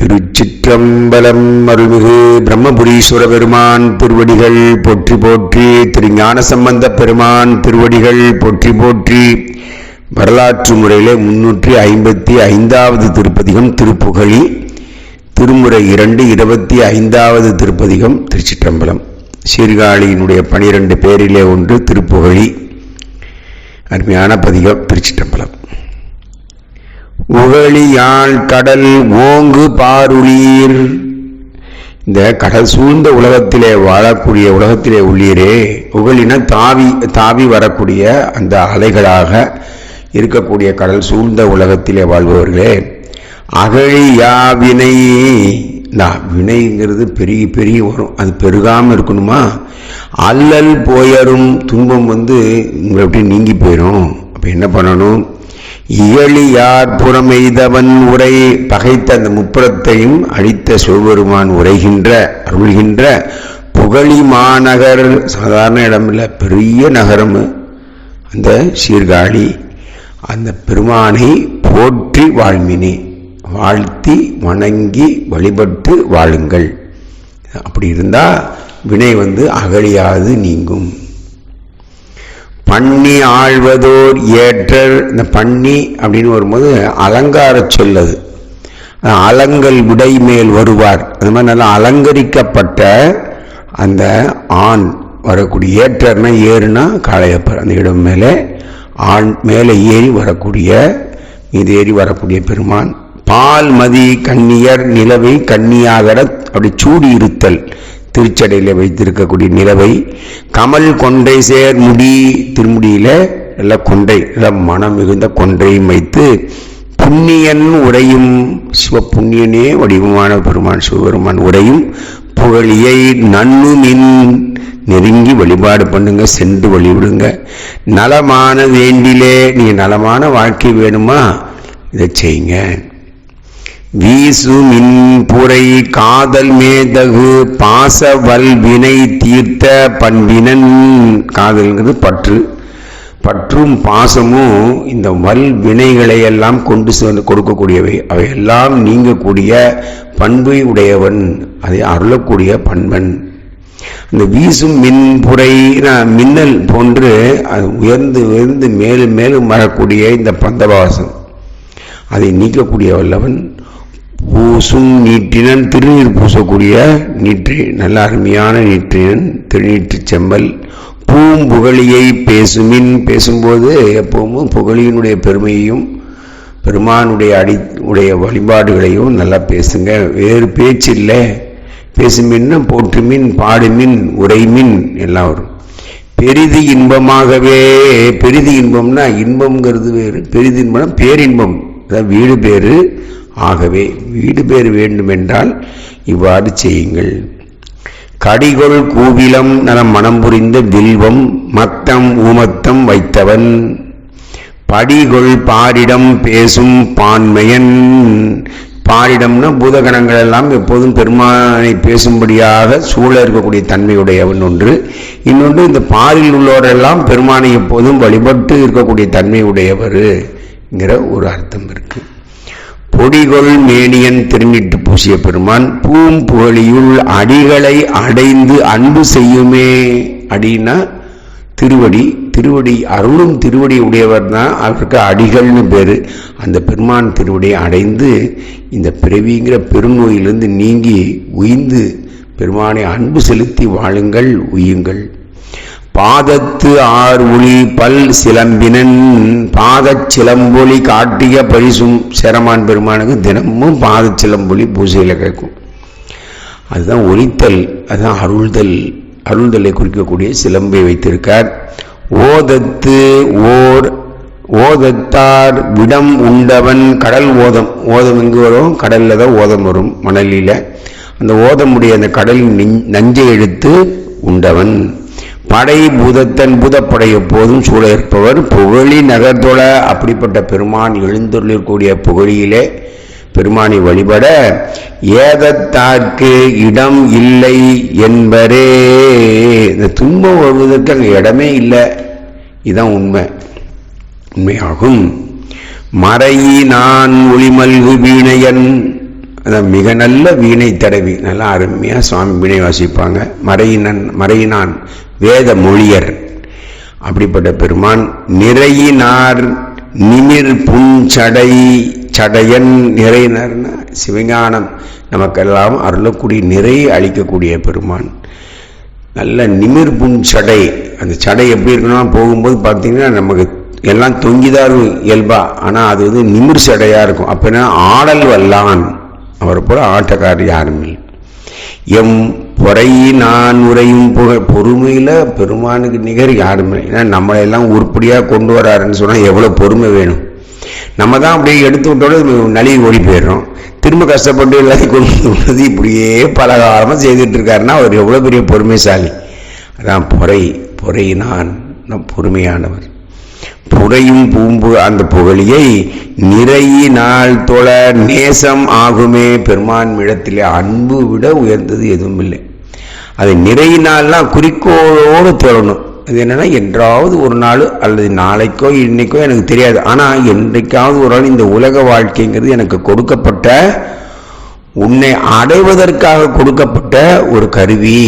திருச்சிற்றம்பலம் அருள்மிகு பிரம்மபுரீஸ்வர பெருமான் திருவடிகள் போற்றி போற்றி திருஞான சம்பந்த பெருமான் திருவடிகள் போற்றி போற்றி. வரலாற்று முறையிலே முன்னூற்றி ஐம்பத்தி ஐந்தாவது திருப்பதிகம் திருப்புகழி திருமுறை இரண்டு இருபத்தி ஐந்தாவது திருப்பதிகம் திருச்சிற்றம்பலம். சீர்காழியினுடைய பனிரெண்டு பேரிலே ஒன்று திருப்புகழி. அருமையான பதிகம் திருச்சிற்றம்பலம். உகழியாழ் கடல் ஓங்கு பாருளீர். இந்த கடல் சூழ்ந்த உலகத்திலே வாழக்கூடிய உலகத்திலே உள்ளீரே உகழின தாவி தாவி வரக்கூடிய அந்த அலைகளாக இருக்கக்கூடிய கடல் சூழ்ந்த உலகத்திலே வாழ்பவர்களே அகழியா வினை இந்த வினைங்கிறது பெருகி பெருகி வரும். அது பெருகாமல் இருக்கணுமா? அல்லல் போயரும் துன்பம் வந்து உங்களை எப்படி நீங்கி போயிடும் அப்போ என்ன பண்ணணும்? இயலியார் புறமெய்தவன் உரை பகைத்த அந்த முப்புறத்தையும் அழித்த சிவபெருமான் உரைகின்ற அருள்கின்ற புகழி மாநகர். சாதாரண இடமில்ல பெரிய நகரம் அந்த சீர்காழி. அந்த பெருமானை போற்றி வாழ்மினே வாழ்த்தி வணங்கி வழிபட்டு வாழுங்கள். அப்படி இருந்தால் வினை வந்து அகழியாது நீங்கும். பண்ணி ஆழ்வதோர் ஏற்றர் இந்த பண்ணி அப்படின்னு வரும்போது அலங்கார சொல்லது அலங்கல் விடை மேல் வருவார். அது மாதிரி நல்லா அலங்கரிக்கப்பட்ட அந்த ஆண் வரக்கூடிய ஏற்றர்னா ஏறுனா காளையப்பர். அந்த இடம் மேலே ஆண் மேலே ஏறி வரக்கூடிய மீது ஏறி வரக்கூடிய பெருமான். பால் மதி கண்ணியர் நிலவை கண்ணியாகர அப்படி சூடி இருத்தல் திருச்சடையில் வைத்திருக்கக்கூடிய நிலவை கமல் கொண்டை சேர் முடி திருமுடியில நல்ல கொண்டை நல்ல மனம் மிகுந்த கொன்றையும் வைத்து புண்ணியன் உரையும் சிவ புண்ணியனே வடிவமான பெருமான் சிவபெருமான் உரையும் புகழியை நன்னுமின் நெருங்கி வழிபாடு பண்ணுங்க சென்று வழிவிடுங்க. நலமான வேண்டிலே நீ நலமான வாழ்க்கை வேணுமா? இதை செய்யுங்க. வீசு மின்புரை காதல் மேதகு பாசவல் வினை தீர்த்த பண்பினன். காதல்ங்கிறது பற்று. பற்றும் பாசமும் இந்த வல் வினைகளை எல்லாம் கொண்டு சேர்ந்து கொடுக்கக்கூடியவை. அவையெல்லாம் நீங்கக்கூடிய பண்பை உடையவன். அதை அருளக்கூடிய பண்பன். இந்த வீசும் மின்புரை மின்னல் போன்று அது உயர்ந்து உயர்ந்து மேலும் மேலும் வரக்கூடிய இந்த பந்தவாசம் அதை நீக்கக்கூடிய வல்லவன் பூசும் நீற்றினன் திருநீர் பூசக்கூடிய நீற்றி நல்ல அருமையான நீற்றினன் திருநீற்று செம்பல். பூம்புகழியை பேசுமின் பேசும்போது எப்பவும் புகழியினுடைய பெருமையையும் பெருமானுடைய அடி உடைய வழிபாடுகளையும் நல்லா பேசுங்க. வேறு பேச்சு இல்லை பேசுமின்னா போற்றுமின் பாடுமின் உரைமின் எல்லாம் வரும். பெரிது இன்பமாகவே பெரிது இன்பம்னா இன்பம்ங்கிறது வேறு பெரிது இன்பம்னா பேரின்பம். அதாவது வீடு பேரு ஆகவே வீடு பேர் வேண்டுமென்றால் இவ்வாறு செய்யுங்கள். கடிகொள் கூவிலம் நலம் மனம் புரிந்த வில்வம் மத்தம் ஊமத்தம் வைத்தவன். படிகொள் பாரிடம் பேசும் பான்மையன். பாரிடம்னா பூதகணங்கள் எல்லாம் எப்போதும் பெருமானை பேசும்படியாக சூழ இருக்கக்கூடிய தன்மையுடையவன் ஒன்று. இன்னொன்று இந்த பாரில் உள்ளவரெல்லாம் பெருமானை எப்போதும் வழிபட்டு இருக்கக்கூடிய தன்மையுடையவருங்கிற ஒரு அர்த்தம் இருக்குது பொடிகொள் மேனியன் திருநிட்டு பூசிய பெருமான் பூம்புகழியுள் அடிகளை அடைந்து அன்பு செய்யுமே அடின்னா திருவடி திருவடி அருளும் திருவடி உடையவர் தான் அவருக்கு அடிகள்னு பேர். அந்த பெருமான் திருவடியை அடைந்து இந்த பிறவிங்கிற பெருநோயிலிருந்து நீங்கி உயிந்து பெருமானை அன்பு செலுத்தி வாழுங்கள் உயுங்கள் பாதத்து ஆர் ஒளி பல் சிலம்பினன் பாதச் சிலம்பொலி காட்டிய பரிசும் சேரமான் பெருமானுக்கு தினமும் பாதச் சிலம்பொலி பூஜையில் கேட்கும். அதுதான் ஒலித்தல் அதுதான் அருள்தல் அருள்தலை குறிக்கக்கூடிய சிலம்பை வைத்திருக்கார். ஓதத்து ஓர் ஓதத்தார் விடம் உண்டவன் கடல் ஓதம். ஓதம் எங்கு வரும்? கடலில் தான் ஓதம் வரும் மணலில். அந்த ஓதமுடைய அந்த கடலின் நஞ்சை எடுத்து உண்டவன். படை பூதத்தன் பூதப்படை எப்போதும் சூழ இருப்பவர் புகழி நகர்தொழ அப்படிப்பட்ட பெருமான் எழுந்துள்ளக்கூடிய புகழியிலே பெருமானை வழிபட ஏதத்தார்க்கு இடம் இல்லை என்பரே. இந்த துன்பம் வருவதற்கு அங்கே இடமே இல்லை. இதுதான் உண்மை. உண்மையாகும். மறையி நான் ஒளிமல்கு வீணையன். அதான் மிக நல்ல வீணை தடவி. நல்லா அருமையாக சுவாமி வீணை வாசிப்பாங்க. மறையினன் மறையினான். வேத மொழியர் அப்படிப்பட்ட பெருமான் நிறையினார் நிமிர் புஞ்சடை சடையன் நிறையினர்னா சிவஞானம். நமக்கெல்லாம் அருளக்கூடிய நிறை அளிக்கக்கூடிய பெருமான். நல்ல நிமிர் புன் சடை அந்த சடை எப்படி இருக்கணும் போகும்போது பார்த்தீங்கன்னா நமக்கு எல்லாம் தொங்கிதான் இருக்கும் இயல்பா. ஆனால் அது வந்து நிமிர் சடையாக இருக்கும். அப்படின்னா ஆடல் வல்லான். அவரை போல ஆட்டக்காரர் யாரும் இல்லை. எம் நான் உரையும் புகழ். பொறுமையில் பெருமானுக்கு நிகர் யாருமே ஏன்னா நம்மளையெல்லாம் உருப்படியாக கொண்டு வராருன்னு சொன்னால் எவ்வளோ பொறுமை வேணும். நம்ம தான் அப்படியே எடுத்து விட்டோட நழுவி ஓடி போயிடுறோம். திரும்ப கஷ்டப்பட்டு எல்லாத்தையும் கொண்டு விடுறது இப்படியே பலகாலமாக செய்துட்டு இருக்காருன்னா அவர் எவ்வளோ பெரிய பொறுமைசாலி. அதான் பொறை. பொறை நான் பொறுமையானவர். புறையும் பூம்பு அந்த புகழியை நிறையினால் தொழ நேசம் ஆகுமே. பெருமான் இடத்திலே அன்பு விட உயர்ந்தது எதுவும் இல்லை. அதை நிறையினால்னா குறிக்கோளோடு தொழணும் அது என்னென்னா என்றாவது ஒரு நாள் அல்லது நாளைக்கோ இன்னைக்கோ எனக்கு தெரியாது. ஆனால் என்றைக்காவது ஒரு நாள் இந்த உலக வாழ்க்கைங்கிறது எனக்கு கொடுக்கப்பட்ட உன்னை அடைவதற்காக கொடுக்கப்பட்ட ஒரு கருவி.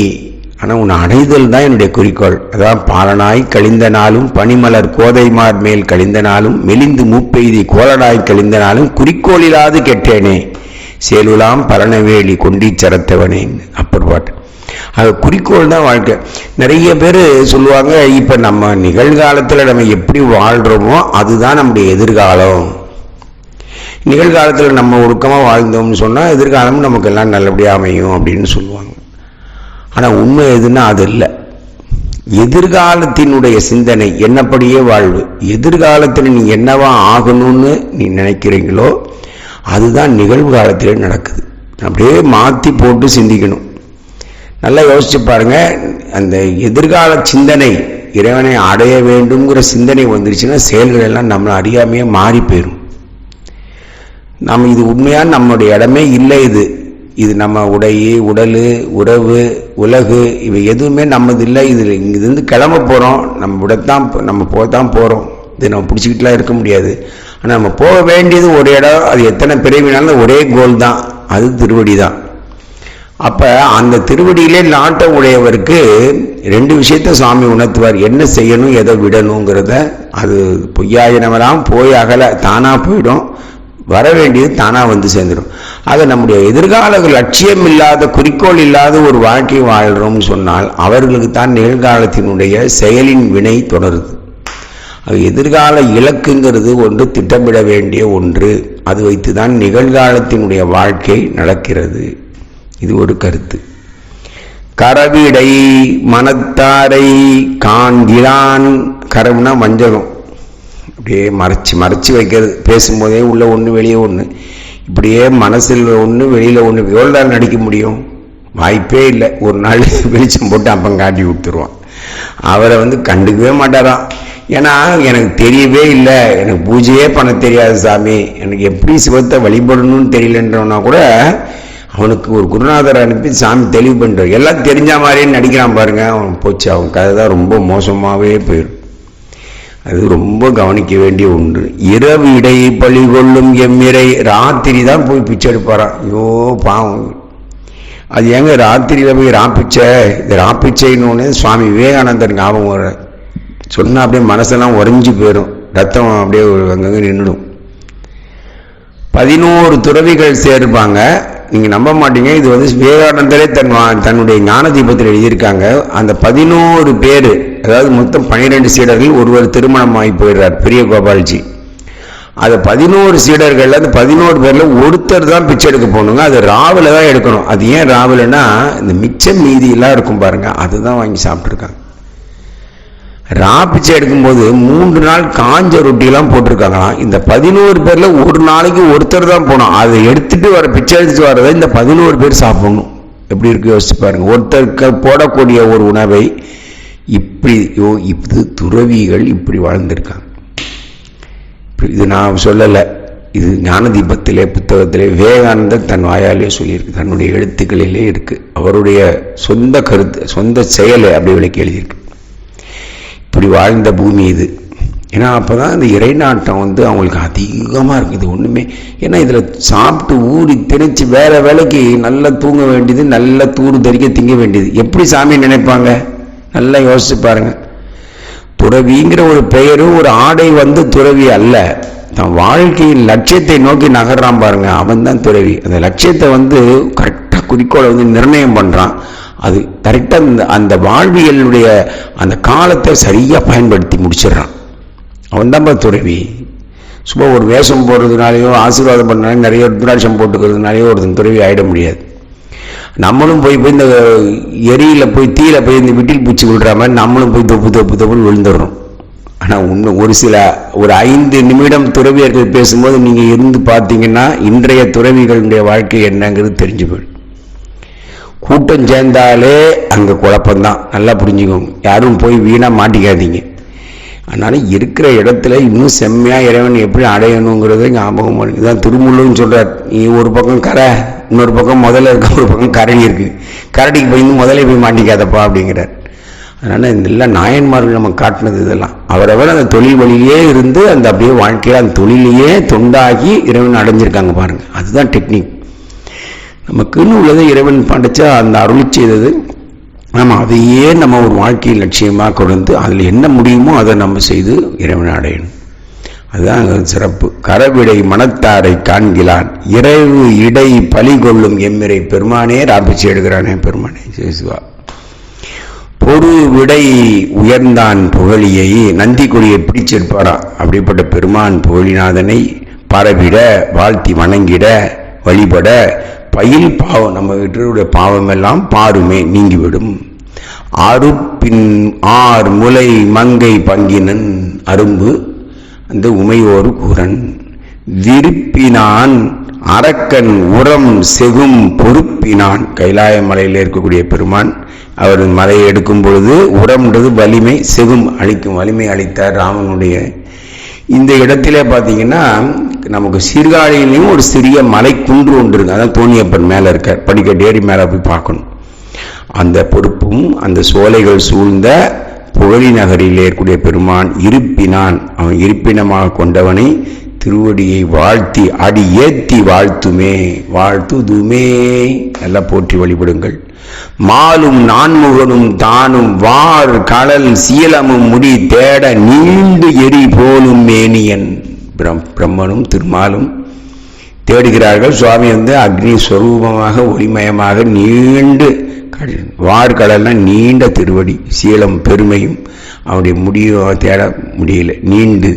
ஆனால் உன்னை அடைதல் தான் என்னுடைய குறிக்கோள். அதான் பாலனாய் கழிந்த நாளும் பனிமலர் கோதைமார் மேல் கழிந்த நாளும் மெலிந்து மூப்பெய்தி கோலனாய் கழிந்த நாளும் குறிக்கோளிலாது கெட்டேனே. சேலுலாம் பரணவேலி கொண்டீச்சரத்தவனே அப்பர் பாட்டு. அது குறிக்கோள் தான் வாழ்க்கை. நிறைய பேர் சொல்லுவாங்க இப்போ நம்ம நிகழ்காலத்தில் நம்ம எப்படி வாழ்கிறோமோ அதுதான் நம்முடைய எதிர்காலம். நிகழ்காலத்தில் நம்ம ஒழுக்கமாக வாழ்ந்தோம்னு சொன்னால் எதிர்காலமும் நமக்கு எல்லாம் நல்லபடியாக அமையும் அப்படின்னு சொல்லுவாங்க. ஆனால் உண்மை எதுன்னா அது இல்லை. எதிர்காலத்தினுடைய சிந்தனை என்னப்படியே வாழ்வு எதிர்காலத்தில் நீ என்னவா ஆகணும்னு நீ நினைக்கிறீங்களோ அதுதான் நிகழ்வு காலத்திலே நடக்குது. அப்படியே மாற்றி போட்டு சிந்திக்கணும். நல்லா யோசிச்சு பாருங்க. அந்த எதிர்கால சிந்தனை இறைவனை அடைய வேண்டும்ங்கிற சிந்தனை வந்துருச்சுன்னா செயல்கள் எல்லாம் நம்மளை அறியாமையே மாறி போயிடும் நம்ம இது உண்மையான நம்மளுடைய இடமே இல்லை இது. இது நம்ம உடை உடல் உறவு உலகு இவை எதுவுமே நம்மது இல்லை. இதில் இங்கிருந்து கிளம்ப போகிறோம் நம்ம விடத்தான் நம்ம போகத்தான் போகிறோம் இது நம்ம பிடிச்சிக்கிட்டுலாம் இருக்க முடியாது. ஆனால் நம்ம போக வேண்டியது ஒரு இடம் அது எத்தனை பிறவினாலும் ஒரே கோல் தான். அது திருவடி தான் அப்போ அந்த திருவடியிலே நாட்ட உடையவருக்கு ரெண்டு விஷயத்த சுவாமி உணர்த்துவார். என்ன செய்யணும் எதை விடணுங்கிறத அது பொய்யாயினவெல்லாம் போய் அகல தானாக போயிடும். வர வேண்டியது தானாக வந்து சேர்ந்துடும். ஆக நம்முடைய எதிர்கால லட்சியம் இல்லாத குறிக்கோள் இல்லாத ஒரு வாழ்க்கை வாழ்கிறோம்னு சொன்னால் அவர்களுக்கு தான் நிகழ்காலத்தினுடைய செயலின் வினை தொடருது. அது எதிர்கால இலக்குங்கிறது ஒன்று திட்டமிட வேண்டிய ஒன்று. அது வைத்து தான் நிகழ்காலத்தினுடைய வாழ்க்கை நடக்கிறது. இது ஒரு கருத்து. கரவிடை மனத்தாரை காண்கிறான். கரவுனா வஞ்சகம். அப்படியே மறைச்சு மறைச்சு வைக்கிறது. பேசும்போதே உள்ள ஒன்று வெளியே ஒன்று இப்படியே மனசில் ஒன்று வெளியில் ஒன்று எவ்வளோ நாள் நடிக்க முடியும்? வாய்ப்பே இல்லை. ஒரு நாள் வெளிச்சம் போட்டு அப்பம் காட்டி விட்டுருவான். அவரை வந்து கண்டுக்கவே மாட்டாராம். ஏன்னா எனக்கு தெரியவே இல்லை. எனக்கு பூஜையே பண்ண தெரியாது சாமி. எனக்கு எப்படி சிவத்தை வழிபடணும்னு தெரியலன்றவனா கூட அவனுக்கு ஒரு குருநாதர் அனுப்பி சாமி தெளிவு பண்ணுறார் எல்லாம் தெரிஞ்ச மாதிரியே நடிக்கிறான் பாருங்க. அவன் போச்சு. அவன் கதை தான் ரொம்ப மோசமாகவே போயிடும் அது ரொம்ப கவனிக்க வேண்டிய ஒன்று. இரவு இடை பழி கொள்ளும் எம்மிரை ராத்திரி தான் போய் பிச்சை எடுப்பாரான் ஐயோ பாவம். அது ஏங்க ராத்திரியில் போய் ராப்பிச்சை இது ராப்பிச்சைன்னு சுவாமி விவேகானந்தர் ஞாபகம் வர. சொன்னால் அப்படியே மனசெல்லாம் உறைஞ்சி போயிடும் ரத்தம் அப்படியே அங்கங்கே நின்றுடும் பதினோரு துறவிகள் சேர்ப்பாங்க. நீங்கள் நம்ப மாட்டீங்க. இது வந்து விவேகானந்தரே தன் தன்னுடைய ஞான தீபத்தில் எழுதியிருக்காங்க. அந்த பதினோரு பேர் அதாவது மொத்தம் பன்னிரெண்டு சீடர்கள் ஒருவர் திருமணம் ஆகி போயிடுறார் பெரிய கோபால்ஜி. அது பதினோரு சீடர்கள் அந்த பதினோரு பேரில் ஒருத்தர் தான் பிச்சை எடுக்க போகணுங்க. அது ராவில் தான் எடுக்கணும். அது ஏன் ராவில்னா இந்த மிச்சம் மீதியெல்லாம் இருக்கும் பாருங்கள் அதுதான் வாங்கி சாப்பிட்ருக்காங்க ரா பிச்சை எடுக்கும்போது மூன்று நாள் காஞ்ச ரொட்டிலாம் போட்டிருக்காங்களாம். இந்த பதினோரு பேரில் ஒரு நாளைக்கு ஒருத்தர் தான் போனோம் அதை எடுத்துட்டு வர பிச்சை எடுத்துட்டு வரதை இந்த பதினோரு பேர் சாப்பிடணும். எப்படி இருக்கு யோசிச்சு பாருங்க. ஒருத்தருக்கு போடக்கூடிய ஒரு உணவை இப்படி யோ இது துறவிகள் இப்படி வாழ்ந்திருக்காங்க இது நான் சொல்லலை. இது ஞானதீபத்திலே புத்தகத்திலே விவேகானந்தர் தன் வாயாலே சொல்லியிருக்கு. தன்னுடைய எழுத்துக்களிலே இருக்கு. அவருடைய சொந்த கருத்து சொந்த செயலை அப்படி விளக்கி எழுதியிருக்கு. இப்படி வாழ்ந்த பூமி இது. ஏன்னா அப்போ தான் இந்த இறைநாட்டம் வந்து அவங்களுக்கு அதிகமாக இருக்குது ஒன்றுமே ஏன்னா இதில் சாப்பிட்டு ஊறி திணிச்சு வேற வேலைக்கு நல்லா தூங்க வேண்டியது நல்லா தூறு தரிக்க திங்க வேண்டியது. எப்படி சாமி நினைப்பாங்க? நல்லா யோசிச்சு பாருங்க. துறவிங்கிற ஒரு பெயரும் ஒரு ஆடை வந்து துறவி அல்ல. தன் வாழ்க்கையின் லட்சியத்தை நோக்கி நகர்றான் பாருங்க. அவன் தான் துறவி. அந்த லட்சியத்தை வந்து கரெக்டாக குறிக்கோளை வந்து நிர்ணயம் பண்ணுறான் அது கரெக்டாக அந்த அந்த வாழ்வியலுடைய அந்த காலத்தை சரியாக பயன்படுத்தி முடிச்சிடுறான். அவன் தான் துறவி. சும்மா ஒரு வேஷம் போடுறதுனாலையோ ஆசீர்வாதம் பண்ணாலும் நிறைய ருத்ராட்சம் போட்டுக்கிறதுனாலையோ ஒருத்தன் துறவி ஆகிட முடியாது. நம்மளும் போய் போய் இந்த எரியில் போய் தீயில போய் இந்த விட்டில் பூச்சி விடுற மாதிரி நம்மளும் போய் தொப்பு தொப்பு தொப்புன்னு விழுந்துடுறோம். ஆனால் உண்மை ஒரு சில ஒரு ஐந்து நிமிடம் துறவியர்கள் பேசும்போது நீங்கள் இருந்து பார்த்தீங்கன்னா இன்றைய துறவிகளுடைய வாழ்க்கை என்னங்கிறது தெரிஞ்சு போயிடும். கூட்டம் சேர்ந்தாலே அங்கே குழப்பம்தான். நல்லா புரிஞ்சுக்கோங்க. யாரும் போய் வீணாக மாட்டிக்காதீங்க. அதனால் இருக்கிற இடத்துல இன்னும் செம்மையாக இறைவன் எப்படி அடையணுங்கிறத ஞாபகம் பண்ணி தான் திருமுள்ளுன்னு சொல்கிறார் நீ ஒரு பக்கம் கரை இன்னொரு பக்கம் முதல்ல இருக்க ஒரு பக்கம் கரடி இருக்குது கரடிக்கு போய் இன்னும் முதல்ல போய் மாட்டிக்காதப்பா அப்படிங்கிறார். அதனால் இந்த எல்லாம் நாயன்மார்கள் நம்ம காட்டினது இதெல்லாம். அவரவர் அந்த தொழில் வழியிலே இருந்து அந்த அப்படியே வாழ்க்கையில் அந்த தொழிலையே தொண்டாகி இறைவன் அடைஞ்சிருக்காங்க பாருங்கள் அதுதான் டெக்னிக். நமக்குன்னு உள்ளதை இறைவன் படைச்சா அந்த அருள் செய்தது. நம்ம அதையே நம்ம ஒரு வாழ்க்கையை லட்சியமாக கொண்டு அதில் என்ன முடியுமோ அதை நம்ம செய்து இறைவன் அடையணும். அதுதான் சிறப்பு. கரவிடை மனத்தாரை காண்கிறான். இறைவு இடை பலி கொள்ளும் எம்மிரை பெருமானே ராபிச்சு எடுக்கிறானே பெருமானே சிவா. பொறு விடை உயர்ந்தான் புகழியை நந்தி கொடியை பிடிச்சிருப்பாராம் அப்படிப்பட்ட பெருமான் புகழிநாதனை பரவிட வாழ்த்தி வணங்கிட வழிபட பயில் பாவம் நம்ம வீட்டினுடைய பாவம் எல்லாம் பாருமே நீங்கிவிடும். அறுப்பின் ஆர் முலை மங்கை பங்கினன் அரும்பு அந்த உமையோர் கூரன் விருப்பினான் அரக்கன் உரம் செகும் பொறுப்பினான். கைலாய மலையில் இருக்கக்கூடிய பெருமான் அவர் மலையை எடுக்கும் பொழுது உரம்ன்றது வலிமை செகும் அளிக்கும் வலிமை அளித்தார் ராமனுடைய. இந்த இடத்திலே பார்த்தீங்கன்னா நமக்கு சீர்காழியிலையும் ஒரு சிறிய மலை குன்று ஒன்று இருக்கு. அதான் தோணியப்பன் மேலே இருக்க படிக்கட்டு ஏறி மேலே போய் பார்க்கணும். அந்த பொறுப்பும் அந்த சோலைகள் சூழ்ந்த புகழி நகரில் இருக்கக்கூடிய பெருமான் இருப்பினான். அவன் இருப்பினமாக கொண்டவனை திருவடியை வாழ்த்தி அடி ஏத்தி வாழ்த்துமே வாழ்த்துதுமே. நல்லா போற்றி வழிபடுங்கள். மாலும் நான்முகனும் தானும் வார் கடல் சீலமும் முடி தேட நீண்டு எரி போலும் மேனியன். பிரம் பிரம்மனும் திருமாலும் தேடுகிறார்கள். சுவாமி வந்து அக்னி ஸ்வரூபமாக ஒளிமயமாக நீண்டு வார்கடல்லாம் நீண்ட திருவடி சீலம் பெருமையும் அவருடைய முடியும் தேட முடியல. நீண்டு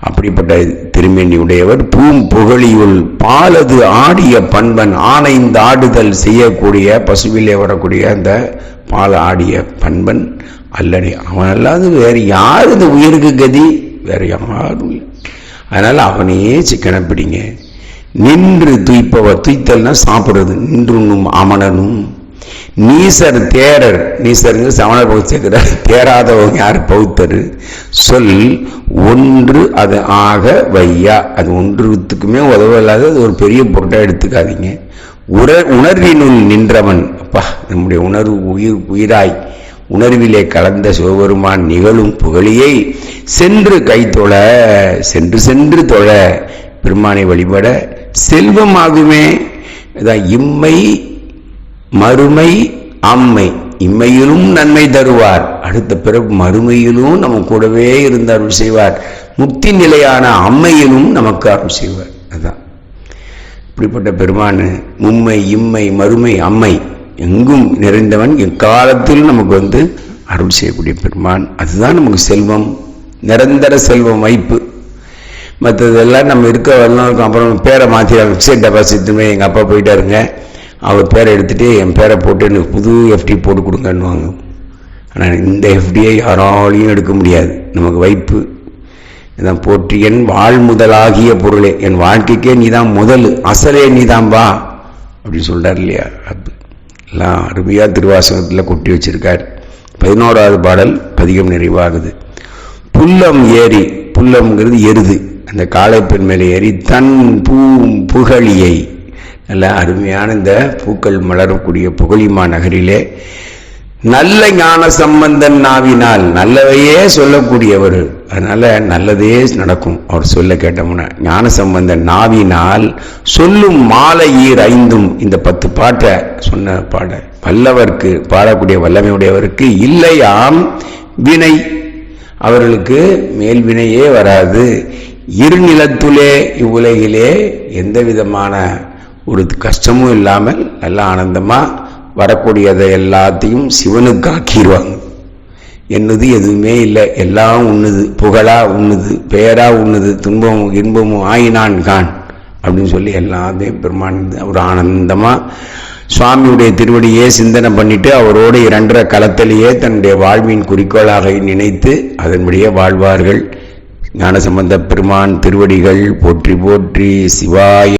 அப்படிப்பட்ட திருமேனி உடையவர். பூம் புகழியுள் பாலது ஆடிய பண்பன் ஆனைந்து ஆடுதல் செய்யக்கூடிய பசுவிலே வரக்கூடிய அந்த பால் ஆடிய பண்பன் அல்லடி. அவன் அல்லாது வேறு யார் இந்த உயிருக்கு கதி? வேற யாரும் இல்லை. அதனால அவனையே சிக்கன பிடிங்க நின்று துய்ப்பவ துய்த்தல்னா சாப்பிடுறது. நின்றுண்ணும் அமனனும் நீசர் தேரர் நீசருங்க சமணர் பகுதி தேராதவங்க யார்? பௌத்தர். சொல் ஒன்று அது ஆக வையா. அது ஒன்றுத்துக்குமே உதவலாத. அது ஒரு பெரிய பொருட்டாக எடுத்துக்காதீங்க. உர உணர்வினுள் நின்றவன். அப்பா நம்முடைய உணர்வு உயிர் உயிராய் உணர்விலே கலந்த சிவபெருமான் நிகழும் புகழியை சென்று கை தொழ சென்று சென்று தொழ பெருமானை வழிபட செல்வமாகுமே. இம்மை மறுமை அம்மை. இம்மையிலும் நன்மை தருவார். அடுத்த பிறகு மறுமையிலும் நம்ம கூடவே இருந்து அருள் செய்வார். முக்தி நிலையான அம்மையிலும் நமக்கு அருள் செய்வார். அதான். இப்படிப்பட்ட பெருமான் மும்மை இம்மை மறுமை அம்மை எங்கும் நிறைந்தவன் எக்காலத்திலும் நமக்கு வந்து அருள் செய்யக்கூடிய பெருமான். அதுதான் நமக்கு செல்வம். நிரந்தர செல்வம் வைப்பு மற்றதெல்லாம் நம்ம இருக்க வரலாம் அப்புறம் பேரை மாற்றி ஃபிக்ஸட் டெபாசிட்டுமே எங்கள் அப்பா போயிட்டாருங்க. அவர் பேரை எடுத்துகிட்டு என் பேரை போட்டு எனக்கு புது எஃப்டி போட்டு கொடுங்கன்னுவாங்க. ஆனால் இந்த எஃப்டியை யாராலையும் எடுக்க முடியாது. நமக்கு வைப்பு இதான் போற்றி. என் வாழ் முதலாகிய பொருளே. என் வாழ்க்கைக்கே நீ தான் முதல். அசலே நீதான் வா. அப்படின்னு சொல்கிறார் இல்லையா? எல்லாம் அருமையாக திருவாசகத்தில் கொட்டி வச்சிருக்கார். பதினோராவது பாடல் பதிகம் நிறைவாகுது. புல்லம் ஏறி புல்லம்ங்கிறது எருது. அந்த காளை பெண் மேலே ஏறி தன் பூ புகழியை. நல்லா அருமையான இந்த பூக்கள் மலரக்கூடிய புகழிமா நகரிலே நல்ல ஞான சம்பந்தன் நாவினால் நல்லவையே சொல்லக்கூடியவர் அதனால் நல்லதே நடக்கும். அவர் சொல்ல கேட்டோம்னா ஞான சம்பந்த நாவினால் சொல்லும் மாலை ஈர் ஐந்தும் இந்த பத்து பாட்டை சொன்ன பாட வல்லவர்க்கு பாடக்கூடிய வல்லமையுடையவருக்கு இல்லையாம் வினை. அவர்களுக்கு மேல் வினையே வராது. இருநிலத்துலே இவ்வுலகிலே எந்த விதமான ஒரு கஷ்டமும் இல்லாமல் நல்ல ஆனந்தமாக வரக்கூடியதை எல்லாத்தையும் சிவனுக்கு ஆக்கிடுவாங்க என்னது எதுவுமே இல்லை. எல்லாம் உண்ணுது. புகழா உண்ணுது. பெயரா உண்ணுது. துன்பமும் இன்பமும் ஆயினான் கான். அப்படின்னு சொல்லி எல்லாத்தையும் பெருமான் ஒரு ஆனந்தமா சுவாமியுடைய திருவடியே சிந்தனை பண்ணிட்டு அவரோடு இரண்டரை களத்திலேயே தன்னுடைய வாழ்வின் குறிக்கோளாக நினைத்து அதன்படியே வாழ்வார்கள். ஞானசம்பந்த பெருமான் திருவடிகள் போற்றி போற்றி சிவாய